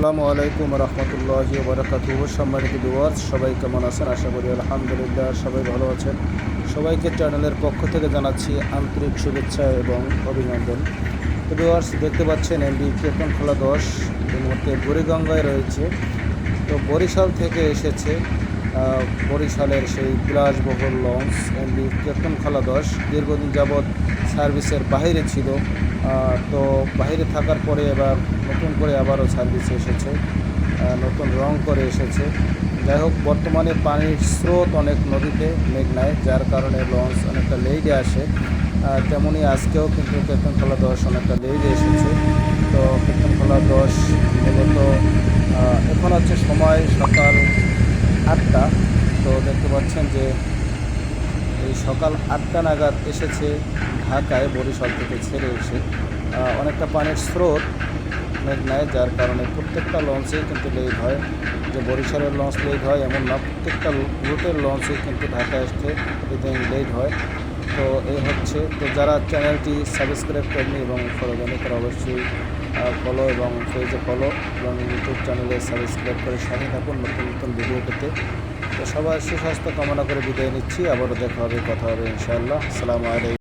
আসসালামু আলাইকুম রহমতুল্লাহি বরকাতু সম্মানিত ভিউয়ার্স সবাই কেমন আছেন? আশা করি আলহামদুলিল্লাহ সবাই ভালো আছেন। সবাইকে চ্যানেলের পক্ষ থেকে জানাচ্ছি আন্তরিক শুভেচ্ছা এবং অভিনন্দন। ভিউয়ার্স দেখতে পাচ্ছেন এমবি কেতন খোলা দশ এই মুহূর্তে বুড়িগঙ্গায় রয়েছে। তো বরিশাল থেকে এসেছে বরিশালের সেই বিলাসবহুল লঞ্চ, এমবি কেতন খোলা দশ। দীর্ঘদিন যাবৎ সার্ভিসের বাইরে ছিল। তো বাইরে থাকার পরে এবার নতুন করে আবারও সার্ভিস এসেছে নতুন রং করে এসেছে। যাই হোক বর্তমানে পানির স্রোত অনেক নদীতে মেঘনায় যার কারণে লঞ্চ অনেকটা লেগে আসে। আহ, তেমনি আজকেও কিন্তু কীর্তনখোলা দশ অনেকটা লেগে এসেছে। তো কীর্তনখোলা দশ মূলত এখন হচ্ছে সময় সকাল আটটা। তো দেখতে পাচ্ছেন যে এই সকাল আটটা নাগাদ এসেছে ঢাকায় বরিশাল থেকে ছেড়ে এসে। অনেকটা পানির স্রোত মেঘনায় যার কারণে প্রত্যেকটা লঞ্চেই কিন্তু লেট হয়। যে বরিশালের লঞ্চ লেট হয় এমন না, প্রত্যেকটা রুটের লঞ্চেই কিন্তু ঢাকায় আসতে এতে লেট হয়। তো এই হচ্ছে। তো যারা চ্যানেলটি সাবস্ক্রাইব করেনি এবং ফলো করেনি তারা অবশ্যই ফলো এবং ফেজে ফলো এবং ইউটিউব চ্যানেলে সাবস্ক্রাইব করে সাথে থাকুন নতুন নতুন ভিডিও পেতে। তো সবার সুস্বাস্থ্য কামনা করে বিদায় নিচ্ছি। আবারও দেখা হবে, কথা হবে ইনশাআল্লাহ। আসসালামু আলাইকুম।